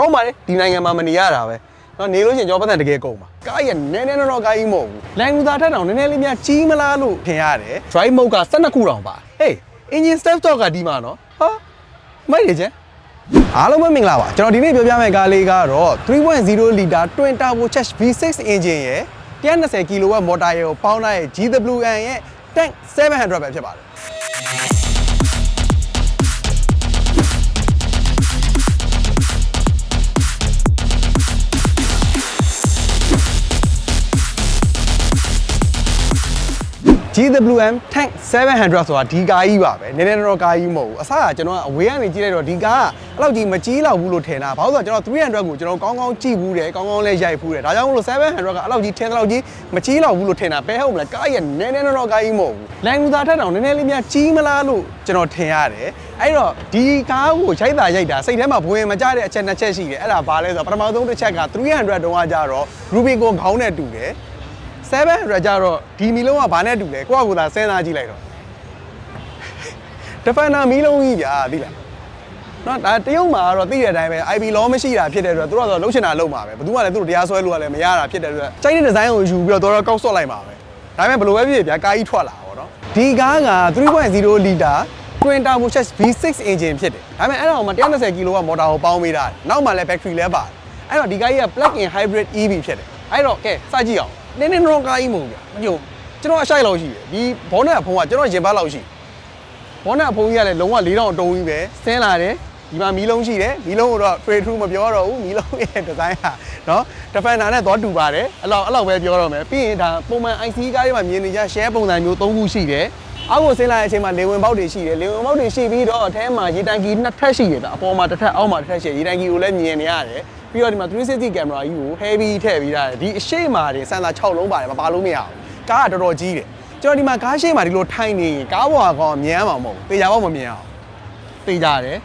ကောင်းပါလေဒီနိုင်ငံမှာမနေရတာပဲနော်နေလို့ရှိရင်ကျွန်တော်ပတ်သက်တကယ်ကုန်ပါကားရနည်းနည်းတော့တော့ကားကြီးမဟုတ်ဘူးလန်ကူတာထက်တောင်နည်းနည်းလေးများကြီးမလားလို့ထင်ရတယ် drive mode က12ခုတောင်ပါ hey engine step stop ကဒီမှာနော်ဟာမိုက်ရချင်းအားလုံးပဲမင်္ဂလာပါကျွန်တော်ဒီနေ့ပြောပြမယ့်ကားလေးကတော့3.0 liter twin turbo charged V6 engine ရဲ့120 kW motor ရဲ့ကိုပေါင်းထားတဲ့ GWN ရဲ့ tank 700ပဲဖြစ်ပါတယ် GWM Tank 700ဆိုတာဒီကားကြီးပါပဲနည်းနည်းတော့ကားကြီးမဟုတ်ဘူးအစကကျွန်တော်ကအဝေးကနေကြည့်လိုက်တော့ဒီကားကအဲ့လောက်ကြီးမကြီးလောက်ဘူးလို့ထင်တာဘာလို့လဲဆိုတော့ကျွန်တော်300ကိုကျွန်တော်ကောင်းကောင်းကြည့်ဘူးတယ်ကောင်းကောင်းလည်းရိုက်ဘူးတယ်ဒါကြောင့်မလို့700ကအဲ့လောက်ကြီးထင်တဲ့လောက်ကြီးမကြီးလောက်ဘူးလို့ထင်တာပဲဟုတ်မလားကားကြီးကနည်းနည်းတော့ကားကြီးမဟုတ်ဘူးလန်ကူတာထက်တောင်နည်းနည်းလေးများကြီးမလားလို့ကျွန်တော်ထင်ရတယ်အဲ့တော့ဒီကားကိုရိုက်တာရိုက်တာစိတ်ထဲမှာဘဝင်မကြတဲ့အချက်နှစ်ချက်ရှိတယ်အဲ့ဒါဘာလဲဆိုတော့ပထမဆုံးတစ်ချက်က300တုန်းကကြတော့ Rubico ခေါင်းနဲ့တူတယ် 700ကျတော့ဒီမီလုံးကဘာနဲ့တူလဲကိုယ့်အကူသာစဉ်းစားကြည့်လိုက်တော့ Defender မီလုံးကြီးဗျာသိလားနော်ဒါတရုတ်မှာကတော့သိတဲ့အတိုင်းပဲ IP law မရှိတာဖြစ်တဲ့အတွက်သူတို့ကတော့လှုပ်ချင်တာလှုပ်မှာပဲဘယ်သူမှလည်းသူတို့တရားစွဲလို့ကလည်းမရတာဖြစ်တဲ့အတွက်စိတ်တဲ့ဒီဇိုင်းကိုယူပြီးတော့တော်တော်ကောက်ဆော့လိုက်မှာပဲဒါပေမဲ့ဘယ်လိုပဲဖြစ်ဖြစ်ဗျာကားကြီးထွက်လာတာပေါ့နော်ဒီကားက3.0 liter twin turbo charged V6 engine ဖြစ်တယ်ဒါပေမဲ့အဲ့ဒါကိုမှ120 kW မော်တာကိုပေါင်းပေးတာနောက်မှလည်း battery လည်းပါတယ်အဲ့တော့ဒီကားကြီးက plug in hybrid EV ဖြစ်တယ်အဲ့တော့ကဲစကြည့်အောင် နည်းနည်းတော့ကားကြီးမဟုတ်ဗျာမကြုံကျွန်တော်အရှိုက်လောက်ရှိတယ်ဒီဘောနက်ဖုံးကကျွန်တော်ရင်ပတ်လောက်ရှိတယ် ဘောနက်ဖုံးကြီးကလည်းလုံးဝ၄တောင်တုံးကြီးပဲဆင်းလာတယ်ဒီမှာမီးလုံးရှိတယ်မီးလုံးကိုတော့ trade through မပြောတော့ဘူးမီးလုံးရဲ့ဒီဇိုင်းဟာเนาะ defender နဲ့သွားတူပါတယ်အဲ့လောက်အဲ့လောက်ပဲပြောတော့မယ်ပြီးရင်ဒါပုံမှန် IC ကားတွေမှာမြင်နေကြ share ပုံစံမျိုး၃ခုရှိတယ်အောက်ကိုဆင်းလာတဲ့အချိန်မှာလေဝင်ပေါက်တွေရှိတယ်လေဝင်ပေါက်တွေရှိပြီးတော့အထဲမှာရေတန်ကီနှစ်ထပ်ရှိတယ်ဗျအပေါ်မှာတစ်ထပ်အောက်မှာတစ်ထပ်ရှိတယ်ရေတန်ကီကိုလည်းမြင်နေရတယ် ပြီးတော့ဒီမှာ360 camera ကြီးကို heavy ထည့်ပြီးထားတယ်ဒီအရှိမာတင်စင်တာ6လုံးပါတယ်မပါလို့မရဘူးကားကတော်တော်ကြီးတယ်ကျွန်တော်ဒီမှာကားရှိမာဒီလိုထိုင်နေရင်ကားပေါ်ကောင်မြန်းမှာမဟုတ်ဘူးတေချာဘောမမြင်အောင်တေချာတယ်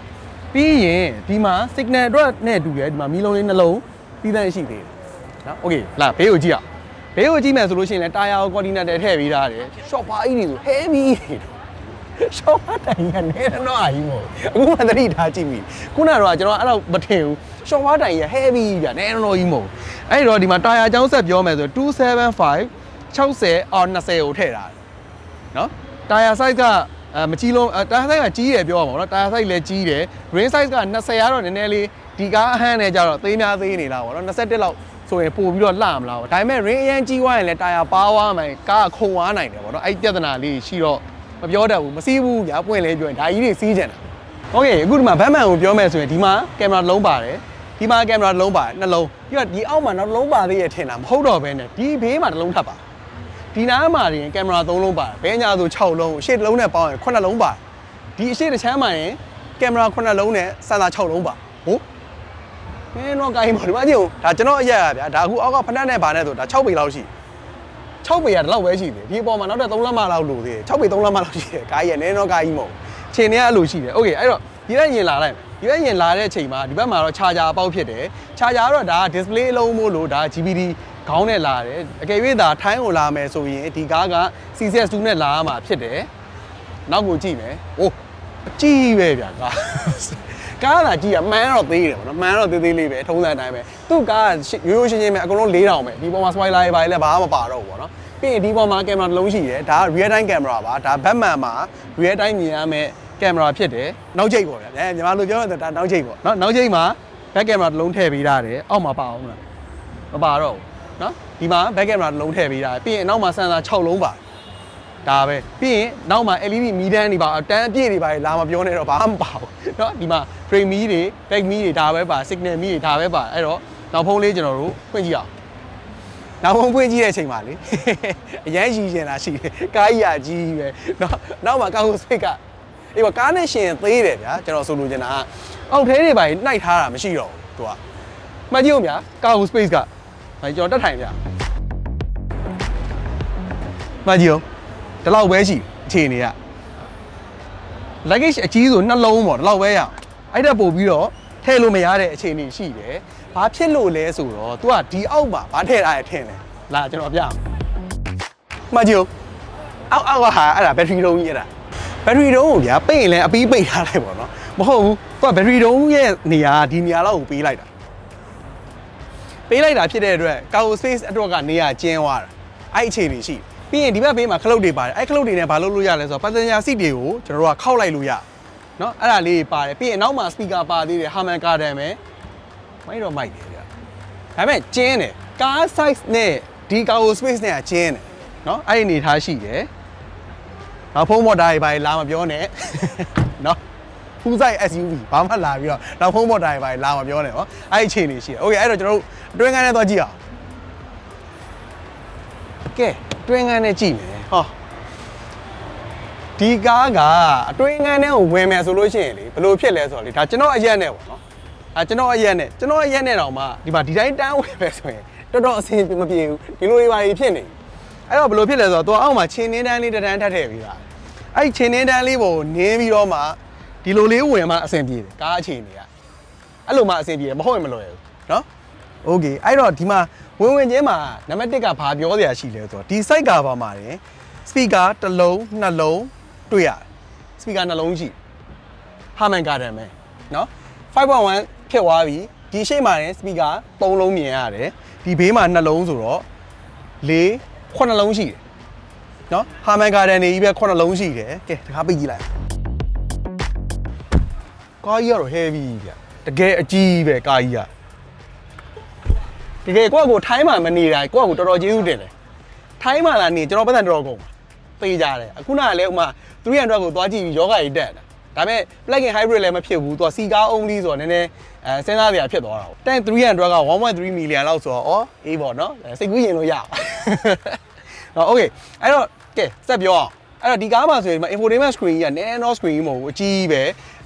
ပြီးရင်ဒီမှာ signal အတွက်နဲ့တူတယ်ဒီမှာမီလုံးလေးနှလုံးပြီးတဲ့ရှိသေးတယ်နော် okay လာဘေးကိုကြည့်အောင်ဘေးကိုကြည့်မယ်ဆိုလို့ရှိရင်လည်းတာယာကို coordinator ထည့်ပြီးထားတယ် short bar အိနေဆို heavy ရှောင်းတိုင်ကနေတော့အရင်မို့အခုမှသတိထားကြည့်ပြီခုနကတော့ကျွန်တော်အဲ့တော့မထင်ဘူး short ပါတိုင်ရ heavy ပြနဲတော့ကြီးမဟုတ်အဲ့တော့ဒီမှာတာယာအကြောင်းဆက်ပြောမယ်ဆို275 60 or 20ကိုထည့်ထားတယ် နော်တာယာ size ကအဲမကြီးလုံးအဲတာယာ size ကကြီးတယ်ပြောရမှာပေါ့နော်တာယာ size လည်းကြီးတယ် ring size က20ကတော့နည်းနည်းလေးဒီကားအဟမ်းနဲ့ကြတော့သေးများသေးနေလားပေါ့နော်21လောက်ဆိုရင်ပို့ပြီးတော့လှမလားပေါ့ဒါပေမဲ့ ring အရင်ကြီးသွားရင်လည်းတာယာပါဝါမယ်ကားကခုံသွားနိုင်တယ်ပေါ့နော်အဲ့ဒီပြဿနာလေးရှိတော့မပြောတတ်ဘူးမစီးဘူးညာပွင့်လဲပြောရင်ဒါကြီးတွေစီးကြတယ်โอเคအခုဒီမှာဘတ်မန်ကိုပြောမယ်ဆိုရင်ဒီမှာကင်မရာတစ်လုံးပါတယ် ဒီမှာကင်မရာတစ်လုံးပါတယ်နှလုံးပြီးတော့ဒီအောက်မှာနောက်တစ်လုံးပါသေးရထင်တာမဟုတ်တော့ဘဲနဲ့ဒီဘေးမှာတစ်လုံးထပ်ပါ ဒီနားမှာရင်ကင်မရာ3လုံးပါတယ်ဘဲညာဆို6လုံးရှေ့တစ်လုံးနဲ့ပေါင်းရင်9လုံးပါတယ်ဒီအရှိတစ်ချမ်းမှာရင်ကင်မရာ9လုံးနဲ့စင်တာ6လုံးပါဟုတ်နင်းတော့ကိုင်းပါဒီမှာကြည့်ဦးဒါကျွန်တော်အရက်ရဗျာဒါအခုအောက်ကဖနက်နဲ့ဗာနဲ့ဆိုဒါ6ပေလောက်ရှိ6ပေရတော့ပဲရှိတယ်ဒီအပေါ်မှာနောက်ထပ်3လက်မလောက်လိုသေးတယ်6ပေ3လက်မလောက်ရှိတယ်ကားကြီးရနင်းတော့ကားကြီးမဟုတ်ခြေနေကအဲ့လိုရှိတယ်โอเคအဲ့တော့ ဒီဘက်ရင်လာလိုက်ဒီဘက်ရင်လာတဲ့အချိန်မှာဒီဘက်မှာတော့ charger အပေါက်ဖြစ်တယ် charger ကတော့ဒါ display အလုံးမို့လို့ဒါ GBD ခေါင်းနဲ့လာတယ်အကယ်၍သာထိုင်းကိုလာမယ်ဆိုရင်ဒီကားက CCS2 နဲ့လာရမှာဖြစ်တယ်နောက်ကိုကြည့်မယ်အိုးကြည့်ပဲဗျာကားကားကကြည့်ရမှန်းတော့သေးတယ်ဗောနော်မှန်းတော့သေးသေးလေးပဲထုံးစံအတိုင်းပဲသူ့ကားကရိုးရိုးရှင်းရှင်းပဲအကုန်လုံး၄တောင်ပဲဒီပေါ်မှာ spoiler တွေပါလေဘာမှမပါတော့ဘူးဗောနော်ပြီးရင်ဒီပေါ်မှာကင်မရာတစ်လုံးရှိတယ်ဒါက real time camera ပါဒါ Batman မှာ real time မြင်ရမယ့် ကင်မရာဖြစ်တယ်နောက်ချိတ်ပေါ့ဗျာအဲညီမလိုပြောရင်ဒါနောက်ချိတ်ပေါ့နော်နောက်ချိတ်မှာ back camera တစ်လုံးထည့်ပေးထားတယ်အောက်မှာပါအောင်မလားမပါတော့ဘူးနော်ဒီမှာ back camera တစ်လုံးထည့်ပေးထားတယ်ပြီးရင်နောက်မှာ sensor 6လုံးပါဒါပဲပြီးရင်နောက်မှာ LED မီးတန်းတွေပါတန်းအပြည့်တွေပါလာမပြောနဲ့တော့ဘာမှမပါဘူးเนาะဒီမှာ frame မီးတွေ back မီးတွေဒါပဲပါ signal မီးတွေဒါပဲပါအဲ့တော့နောက်ဖုန်းလေးကျွန်တော်တို့ဖွင့်ကြည့်အောင်နောက်ဖုန်းဖွင့်ကြည့်တဲ့အချိန်ပါလေအရန်ရည်ကျင်တာရှိတယ်ကားကြီးအကြီးပဲเนาะနောက်မှာကားကို speak က အေးပါကားနဲ့ရှင်သေးတယ်ဗျာကျွန်တော်ဆိုလိုချင်တာကအောက်ထဲတွေပါနှိုက်ထားတာမရှိတော့ဘူးသူကမှတ်ကြည့်ဦးဗျာကားကို space ကဒါကျွန်တော်တက်ထိုင်ဗျာမှတ်ကြည့်ဦးဒီလောက်ပဲရှိအခြေအနေက luggage အကြီးဆိုနှလုံးပေါ့ဒီလောက်ပဲရအောင်အဲ့ဒါပို့ပြီးတော့ထည့်လို့မရတဲ့အခြေအနေရှိတယ်ဘာဖြစ်လို့လဲဆိုတော့ तू ကဒီအောက်မှာဘာထည့်ထားရထင်တယ်လာကျွန်တော်ပြအောင်မှတ်ကြည့်ဦးအောက်အောက်ကဟာအဲ့ဒါဘက်ထရီတုံးကြီးအဲ့ဒါ ဘက်ထရီတုံးကိုဗျာပိတ်ရင်လည်းအပီးပိတ်ထားလိုက်ပေါ့နော်မဟုတ်ဘူး तू ကဘက်ထရီတုံးရဲ့နေရာဒီနေရာလောက်ကိုပေးလိုက်တာ ပေးလိုက်တာဖြစ်တဲ့အတွက် cargo space အတွက်ကနေရာကျင်းသွားတာအဲ့အခြေအနေရှိတယ်ပြီးရင်ဒီဘက်ဘေးမှာခလုတ်တွေပါတယ်အဲ့ခလုတ်တွေနဲ့ဘာလုပ်လို့ရလဲဆိုတော့ passenger seat တွေကိုကျွန်တော်တို့ကခောက်လိုက်လို့ရเนาะအဲ့ဒါလေးပါတယ်ပြီးရင်နောက်မှာ speaker ပါသေးတယ် Harman Kardon ပဲမိုက်တော့မိုက်တယ်ဗျာဒါပေမဲ့ကျင်းတယ် car size နဲ့ဒီ cargo space နဲ့ကကျင်းတယ်เนาะအဲ့ဒီအနေထားရှိတယ် နောက်ဖုန်းမော်တာတွေပါလာမပြောနဲ့ เนาะ ဖူးဆိုင် SUV ဘာမှလာပြီးတော့နောက်ဖုန်းမော်တာတွေပါလာမပြောနဲ့ဟောအဲ့ဒီအခြေအနေရှိတယ်โอเคအဲ့တော့ကျွန်တော်တို့အတွင်းကန်းနဲ့သွားကြည့်အောင်ကဲအတွင်းကန်းနဲ့ကြည့်မယ်ဟောဒီကားကအတွင်းကန်းထဲကိုဝင်မယ်ဆိုလို့ရှိရင်လေဘယ်လိုဖြစ်လဲဆိုတော့လေဒါကျွန်တော်အရက်နဲ့ပေါ့နော်အဲကျွန်တော်အရက်နဲ့ကျွန်တော်အရက်နဲ့တောင်မှဒီမှာဒီတိုင်းတန်းဝင်ပဲဆိုရင်တော်တော်အဆင်မပြေဘူးဒီလိုတွေပါဖြစ်နေအဲ့တော့ဘယ်လိုဖြစ်လဲဆိုတော့သူအောက်မှာချင်းနှင်းတန်းလေးတစ်တန်းထပ်ထည့်ပြီးတာ အဲ့ဒီချင်းနှင်းတန်းလေးကိုနင်းပြီးတော့မှ ဒီလိုလေးဝင်မှအဆင်ပြေတယ်ကားအခြေအနေကအဲ့လိုမှအဆင်ပြေတယ်မဟုတ်ရင်မလွယ်ဘူးเนาะโอเคအဲ့တော့ဒီမှာဝင်ဝင်ချင်းမှာနံပါတ်1ကဘာပြောစရာရှိလဲဆိုတော့ဒီ site ကဘာမှာတယ် speaker တစ်လုံးနှစ်လုံးတွေ့ရတယ် speaker နှလုံးရှိ Harman Kardon ပဲเนาะ5.1ဖြစ်သွားပြီဒီရှေ့မှာတယ် speaker 3လုံးမြင်ရတယ်ဒီဘေးမှာနှလုံးဆိုတော့4 9လုံးရှိတယ် နော်ဟာမန်ဂါဒန်နေကြီးပဲခုနှစ်လုံးရှိတယ်ကဲတကားပိတ်ကြည့်လိုက်ကားကြီးကတော့ heavy ဗျတကယ်အကြီးပဲကားကြီးကတကယ်ကိုယ့်ကိုထိုင်းမှာမနေတာကိုယ့်ကိုတော်တော်ကျေးဇူးတင်တယ်ထိုင်းမှာလာနေကျွန်တော်ပတ်သက်တော်ကုန်ပေးကြတယ်အခုနကလည်းဥမာ300ကိုသွားကြည့်ပြီးယောဂကြီးတက်တယ်ဒါပေမဲ့ plug-in hybrid လည်းမဖြစ်ဘူး။ तू စီကား only ဆိုတော့နည်းနည်းအဲစဉ်းစားစရာဖြစ်သွားတာပေါ့။တန်300က1.3 million လောက်ဆိုတော့ဩအေးပေါ့နော်။စိတ်ကူးရင်လို့ရအောင်။ နော် okay အဲ့တော့ကဲစက်ပြောအောင်အဲ့တော့ဒီကားမှာဆိုရင် infotainment screen ကြီးကနည်းနည်းတော့ screen ကြီးမဟုတ်ဘူးအကြီးကြီးပဲ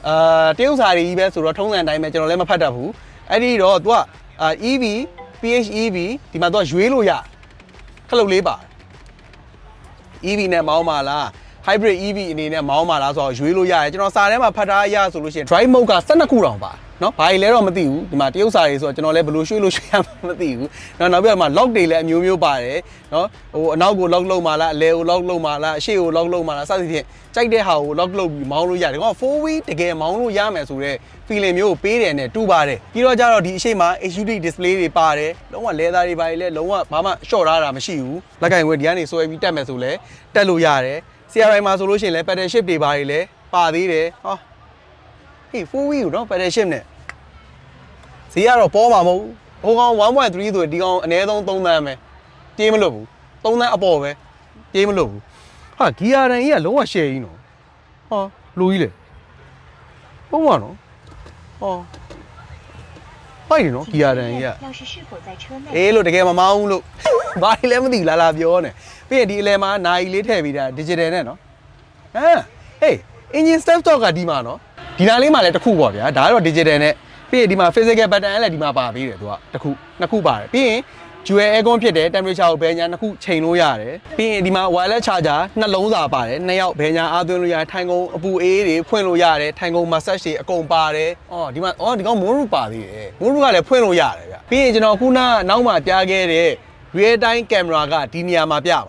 အာတရုပ်စာတွေကြီးပဲဆိုတော့ထုံးစံအတိုင်းပဲကျွန်တော်လည်းမဖတ်တတ်ဘူးအဲ့ဒီတော့ तू ကအာ EV PHEV ဒီမှာ तू ကရွေးလို့ရခလုတ်လေးပါ EV နဲ့မောင်းပါလား hybrid EV အနေနဲ့မောင်းပါလားဆိုတော့ရွေးလို့ရတယ်ကျွန်တော်စာထဲမှာဖတ်ထားရဆိုလို့ရှိရင် drive mode က12ခုတောင်ပါเน နော်ဘာကြီးလဲတော့မသိဘူးဒီမှာတရုတ်စာတွေဆိုတော့ကျွန်တော်လည်းဘယ်လိုရွှေ့လို့ရွှေ့ရမှမသိဘူးနော်နောက်ပြီးတော့မှ log တွေလည်းအမျိုးမျိုးပါတယ်နော်ဟိုအနောက်ကို log လုပ်မှလားအလဲကို log လုပ်မှလားအရှေ့ကို log လုပ်မှလားစသဖြင့်ကြိုက်တဲ့ဟာကို log လုပ်ပြီးမောင်းလို့ရတယ်ဟော four wheel တကယ်မောင်းလို့ရမယ်ဆိုတော့ feeling မျိုးကိုပေးတယ်နဲ့တူပါတယ်ပြီးတော့ကြတော့ဒီအရှိမ HUD display တွေပါတယ်လုံးဝလဲသားတွေပါလေလုံးဝဘာမှရှော့ထားတာမရှိဘူးလက်ကင်ဝဲဒီကနေဆွဲပြီးတက်မယ်ဆိုလဲတက်လို့ရတယ် CRI မှာဆိုလို့ရှိရင်လည်း pedal shift တွေပါတယ်လဲပါသေးတယ်ဟော ဟေး 4V ကိုနော် pedal shift နဲ့ဈေးကတော့ပေါ်မှာမဟုတ်ဘူးဟိုကောင်1.3ဆိုဒီကောင်အနည်းဆုံး3သန်းပဲပြေးမလို့ဘူး3သန်းအပေါ်ပဲပြေးမလို့ဘူးဟာဂီယာတန်ကြီးကလုံးဝရှယ်ကြီးနော်ဟာလူကြီးလေဟုတ်မှာနော်ဟောပိုက်နေနော်ဂီယာတန်ကြီးကအေးလို့တကယ်မမောင်းဘူးလို့ဘာတွေလဲမသိလာလာပြောနေပြီးရင်ဒီအလဲမှာနာယီလေးထည့်ပြီးတာ digital နဲ့နော်ဟမ်ဟေး engine step stock ကဒီမှာနော် ဒီနားလေးမှာလည်းတစ်ခုပေါ့ဗျာဒါကတော့ digital နဲ့ပြီးရင်ဒီမှာ physical button လည်းဒီမှာပါသေးတယ်သူကတစ်ခုနှစ်ခုပါတယ်ပြီးရင် dual aircon ဖြစ်တယ် temperature ကိုဘယ်ညာနှစ်ခုချိန်လို့ရတယ်ပြီးရင်ဒီမှာ wireless charger နှလုံးစာပါတယ်နှစ်ယောက်ဘယ်ညာအားသွင်းလို့ရတယ်ထိုင်ကုန်အပူအေးတွေဖွင့်လို့ရတယ်ထိုင်ကုန် massage တွေအကုန်ပါတယ်အော်ဒီမှာအော်ဒီကောင် moon roof ပါသေးတယ် moon roof ကလည်းဖွင့်လို့ရတယ်ဗျပြီးရင်ကျွန်တော်ခုနနောက်မှာပြခဲ့တဲ့ real time camera ကဒီနေရာမှာပြပါ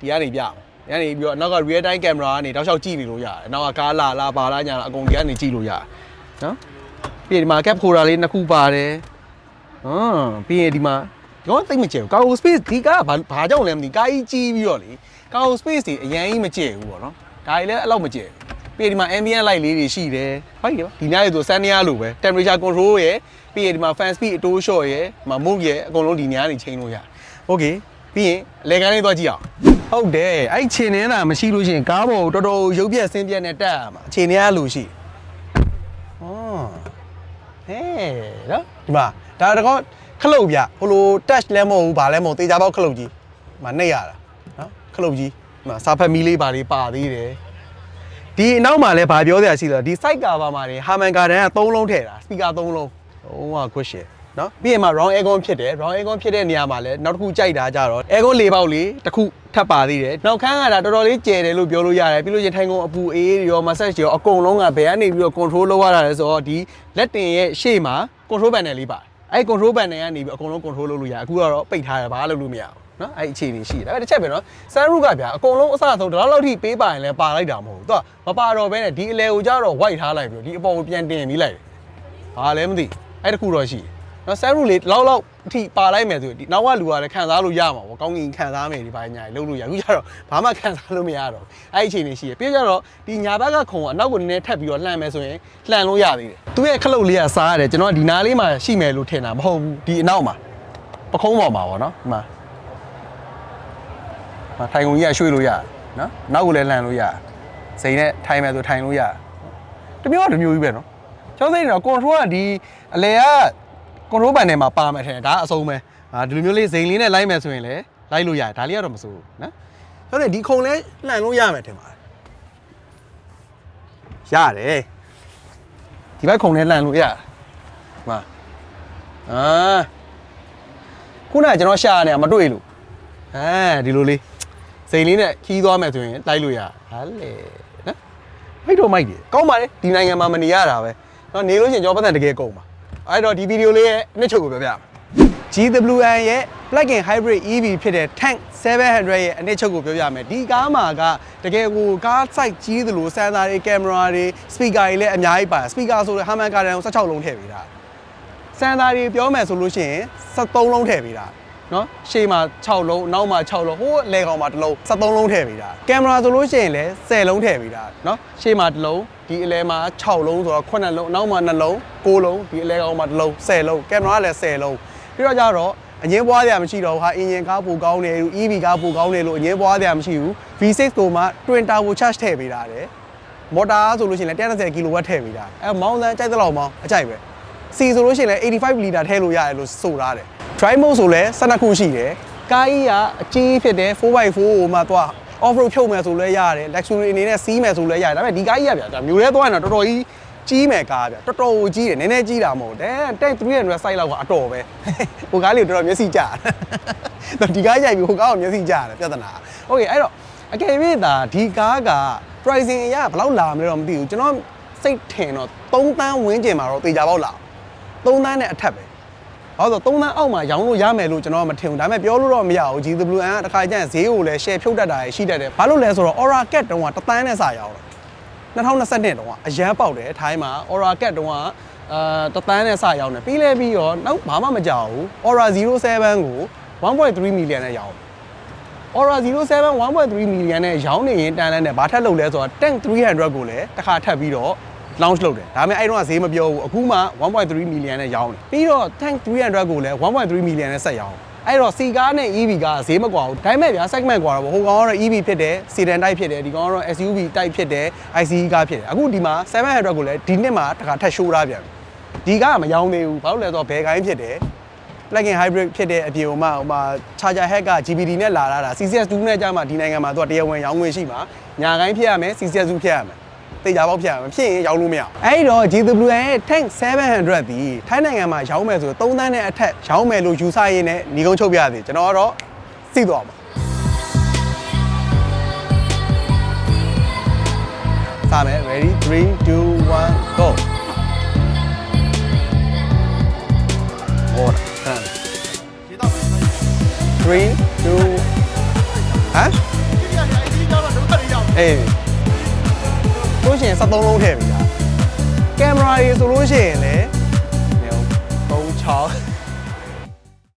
ဒီကနေပြပါ ဒီကနေပြီးတော့နောက်က real time camera ကနေတောက်လျှောက်ကြည့်နေလို့ရတယ်နောက်ကကားလာလာပါလားညာလားအကုန်ဒီကနေကြည့်လို့ရတယ်နော်ပြီးရင်ဒီမှာ cap holder လေးနှစ်ခုပါတယ်ဟမ်ပြီးရင်ဒီမှာဒီကောင်သိပ်မကျဲဘူး cargo space ဒီကားကဘာဘာကြောင့်လဲမသိကားကြီးကြီးပြီးတော့လေ cargo space တွေအရင်ကြီးမကျဲဘူးပေါ့နော်ဒါကြီးလည်းအဲ့လောက်မကျဲဘူးပြီးရင်ဒီမှာ ambient light လေးတွေရှိတယ်ဟုတ်ကဲ့ပါဒီနေ့ဆိုစမ်းနေရလို့ပဲ temperature control ရယ်ပြီးရင်ဒီမှာ fan speed အတိုး short ရယ်ဒီမှာ move ရယ်အကုန်လုံးဒီနေရာနေချိန်လို့ရတယ် okay ပြီးရင်အလဲကန်းလေးသွားကြည့်အောင် ဟုတ်တယ်အဲ့ခြေနေတာမရှိလို့ရှိရင်ကားပေါ်ကိုတော်တော်ရုပ်ပြက်ဆင်းပြက်နဲ့တက်ရမှာခြေနေရလို့ရှိဩဟဲ့နော်ဒီမှာဒါတကောခလုတ်ပြဟိုလို touch လည်းမဟုတ်ဘူးဗာလည်းမဟုတ်တေချာပေါက်ခလုတ်ကြီးဒီမှာနှိပ်ရတာနော်ခလုတ်ကြီးဒီမှာစာဖတ်မီလေးပါလေးပါသေးတယ်ဒီအနောက်မှာလည်းဗာပြောစရာရှိတယ်ဒီ site cover မှာနေ Harman Kardon က3လုံးထည့်တာ speaker 3လုံးလုံးဝ good shit နော်ပြီးရင်မှာ round aircon ဖြစ်တယ် round aircon ဖြစ်တဲ့နေရာမှာလည်းနောက်တစ်ခုကြိုက်တာကြတော့ aircon လေးပေါက်လေးတစ်ခုထပ်ပါသေးတယ်နောက်ခန်းကဒါတော်တော်လေးကျယ်တယ်လို့ပြောလို့ရတယ်ပြီးလို့ချင်းထိုင်ကုန်အပူအေးတွေရော massage တွေရောအကုန်လုံးကဘယ်ကနေပြီးတော့ control လုပ်ရတာလဲဆိုတော့ဒီလက်တင်ရဲ့ရှေ့မှာ control panel လေးပါတယ်အဲ့ control panel ကနေပြီးအကုန်လုံး control လုပ်လို့ရတယ်အခုကတော့ပိတ်ထားတယ်ဘာလုပ်လို့မရဘူးနော်အဲ့အခြေအနေရှိတယ်ဒါပေမဲ့တစ်ချက်ပဲနော် sunroof ကဗျာအကုန်လုံးအစအဆုံးဒီလောက်လောက်ထိပေးပါရင်လည်းပါလိုက်တာမဟုတ်ဘူးသူကမပါတော့ဘဲနဲ့ဒီအလဲကိုကြတော့ white ထားလိုက်ပြီးတော့ဒီအပေါ်ကိုပြန်တင်ပြီးလိုက်တယ်ဘာလဲမသိအဲ့တခုတော့ရှိတယ် နော်ဆဲရူလေးလောက်လောက်အထိပါလိုက်မယ်ဆိုဒီနောက်ကလူကလည်းခံစားလို့ရမှာပေါ့ကောင်းကင်ခံစားမယ်ဒီပိုင်းညာကြီးလုံးလို့ရအခုကျတော့ဘာမှခံစားလို့မရတော့ဘူးအဲ့ဒီအချိန်လေးရှိရပြီးကြတော့ဒီညာဘက်ကခုံကအနောက်ကိုနည်းနည်းထပ်ပြီးတော့လှန်မယ်ဆိုရင်လှန်လို့ရသေးတယ်သူရဲ့ခလုတ်လေးကစားရတယ်ကျွန်တော်ကဒီနားလေးမှာရှိမယ်လို့ထင်တာမဟုတ်ဘူးဒီအနောက်မှာပခုံးပေါ်မှာပေါ့နော်ဒီမှာမထိုင်ကုန်ကြီးကရွှေ့လို့ရတယ်နော်နောက်ကိုလည်းလှန်လို့ရတယ်စိန်နဲ့ထိုင်မယ်ဆိုထိုင်လို့ရတယ်တမျိုးကတမျိုးကြီးပဲနော်ကျောင်းစိန်တော့ control ကဒီအလဲက control ဘန်ထဲမှာပါမယ်ထင်တယ်ဒါကအဆုံးပဲအာဒီလိုမျိုးလေးစိန်လေးနဲ့လိုက်မယ်ဆိုရင်လည်းလိုက်လို့ရတယ်ဒါလေးကတော့မစိုးဘူးနော်ကျောင်းစိန်ဒီခုံလဲလှန်လို့ရမယ်ထင်ပါတယ်ရတယ်ဒီဘက်ခုံလဲလှန်လို့ရတယ်ဒီမှာအာခုနကကျွန်တော်ရှာနေတာမတွေ့လို့အဲဒီလိုလေးစိန်လေးနဲ့ခီးသွားမယ်ဆိုရင်လိုက်လို့ရဟာလေနော်မိုက်တော့မိုက်တယ်ကောင်းပါလေဒီနိုင်ငံမှာမနေရတာပဲတော့နေလို့ရှိရင်ကျွန်တော်ပတ်သက်တကယ်ကုန်ပါ အဲ့တော့ဒီဗီဒီယိုလေးရဲ့အနှစ်ချုပ်ကိုပြောပြမယ် GWN ရဲ့ plug-in hybrid EV ဖြစ်တဲ့ Tank 700ရဲ့အနှစ်ချုပ်ကိုပြောပြမယ်ဒီကားမှာကတကယ်ကိုကား site ကြီးသလိုစင်ဆာတွေကင်မရာတွေ speaker တွေလည်းအများကြီးပါတယ် speaker ဆိုတော့ Harman Kardon ကို16လုံးထည့်ပေးတာစန်သားတွေပြောမယ်ဆိုလို့ရှိရင်73လုံးထည့်ပေးတာ နော်ရှေ့မှာ6လုံးနောက်မှာ6လုံးဟိုးလေကောင်မှာတစ်လုံး73လုံးထည့်ပေးတာကင်မရာဆိုလို့ရှိရင်လည်း10လုံးထည့်ပေးတာနော်ရှေ့မှာတစ်လုံးဒီအလဲမှာ6လုံးဆိုတော့9လုံးနောက်မှာ2လုံး9လုံးဒီအလဲကောင်မှာတစ်လုံး10လုံးကင်မရာကလည်း10လုံးပြီးတော့ကြတော့အငင်းပွားစရာမရှိတော့ဘူးဟာအင်ဂျင်ကားပိုကောင်းတယ်လို့ EV ကားပိုကောင်းတယ်လို့အငင်းပွားစရာမရှိဘူး V6 ကိုမှ Twin Turbo Charge ထည့်ပေးတာတယ်မော်တာဆိုလို့ရှိရင်လည်း130 kW ထည့်ပေးတာအဲမောင်းစမ်းကြိုက်တဲ့လောက်မောင်းအကြိုက်ပဲစီဆိုလို့ရှိရင်လည်း85လီတာထည့်လို့ရတယ်လို့ဆိုထားတယ် dry mode ဆိုလည်း12ခုရှိတယ်ကားကြီးကအကြီးဖြစ်တယ် 4x4 ကိုမှသွား off road ဖြုတ်မယ်ဆိုလည်းရတယ် luxury အနေနဲ့စီးမယ်ဆိုလည်းရတယ်ဒါပေမဲ့ဒီကားကြီးကဗျာဒါမျိုးရဲသွားရင်တော့တော်တော်ကြီးကြီးမယ်ကားဗျာတော်တော်ကိုကြီးတယ်နည်းနည်းကြီးတာမဟုတ်တဲ့တက်300 size လောက်ကအတော်ပဲဟိုကားလေးကိုတော်တော်မျက်စိကြာတယ်ဒီကားရိုက်ပြီးဟိုကားကိုမျက်စိကြာတယ်ပြဿနာโอเคအဲ့တော့အကယ်၍သာဒီကားက pricing အရဘယ်လောက်လာမလဲတော့မသိဘူးကျွန်တော်စိတ်ထင်တော့3တန်းဝန်းကျင်မှာတော့တေချာပေါက်လာ3တန်းနဲ့အထက်ပဲ ဘာလို့ဆို3တန်းအောက်မှာရောင်းလို့ရမယ်လို့ကျွန်တော်ကမထင်ဘူးဒါပေမဲ့ပြောလို့တော့မရဘူး GWN ကတစ်ခါကျရင်ဈေးကိုလည်း share ဖြုတ်တတ်တာရှိတတ်တယ်ဘာလို့လဲဆိုတော့ Aura Cat တုန်းကတတန်းနဲ့စရောင်းတော့2022တုန်းကအရန်ပေါက်တယ်ထိုင်းမှာ Aura Cat တုန်းကအာတတန်းနဲ့စရောင်းတယ်ပြီးလဲပြီးတော့နောက်ဘာမှမကြောက်ဘူး Aura 07ကို1.3 million နဲ့ရောင်းတယ် Aura 07 1.3 million နဲ့ရောင်းနေရင်တန်လန်းနဲ့ဘာထက်လုပ်လဲဆိုတော့ Tank 300ကိုလည်းတစ်ခါထပ်ပြီးတော့ launch လုပ်တယ်ဒါပေမဲ့အဲ့တော့ဈေးမပြောဘူးအခုမှ1.3 million နဲ့ရောင်းတယ်ပြီးတော့ Tank 300ကိုလည်း1.3 million နဲ့ဆက်ရောင်းအဲ့တော့ C ကားနဲ့ EV ကားဈေးမကွာဘူးဒါပေမဲ့ဗျာ segment ကွာတော့ဟိုကောင်ကတော့ EV ဖြစ်တယ် sedan type ဖြစ်တယ်ဒီကောင်ကတော့ SUV type ဖြစ်တယ် ICE ကားဖြစ်တယ်အခုဒီမှာ700ကိုလည်းဒီနှစ်မှာတစ်ခါထပ် show ထားပြန်ပြီဒီကားကမရောင်းသေးဘူးဘာလို့လဲဆိုတော့ဘယ်ကိုင်းဖြစ်တယ် plug-in hybrid ဖြစ်တဲ့အပြင်ဟိုမှာဟိုမှာ charger head က GBD နဲ့လာလာတာ CCS2 နဲ့ကြာမှဒီနိုင်ငံမှာသူကတရားဝင်ရောင်းခွင့်ရှိမှာညာကိုင်းဖြစ်ရမယ် CCS2 ဖြစ်ရမယ် တေချာပေါက်ဖြစ်ရမယ်ဖြစ်ရင်ရောင်းလို့မရအောင်အဲ့တော့ GWN ရဲ့ Tank 700ဒီထိုင်းနိုင်ငံမှာရောင်းမယ်ဆိုတော့3တန်းနဲ့အထက်ရောင်းမယ်လို့ယူဆရင်းနဲ့ညီကုန်းချုပ်ပြရသေးကျွန်တော်ကတော့သိသွားမှာစမယ် ready 3 2 1 go ဟောတာ3 2ဟမ်အေး ဆိုရှင်73လုံးထည့်ပြီလားကင်မရာတွေဆိုလို့ရှိရင်လည်း3 6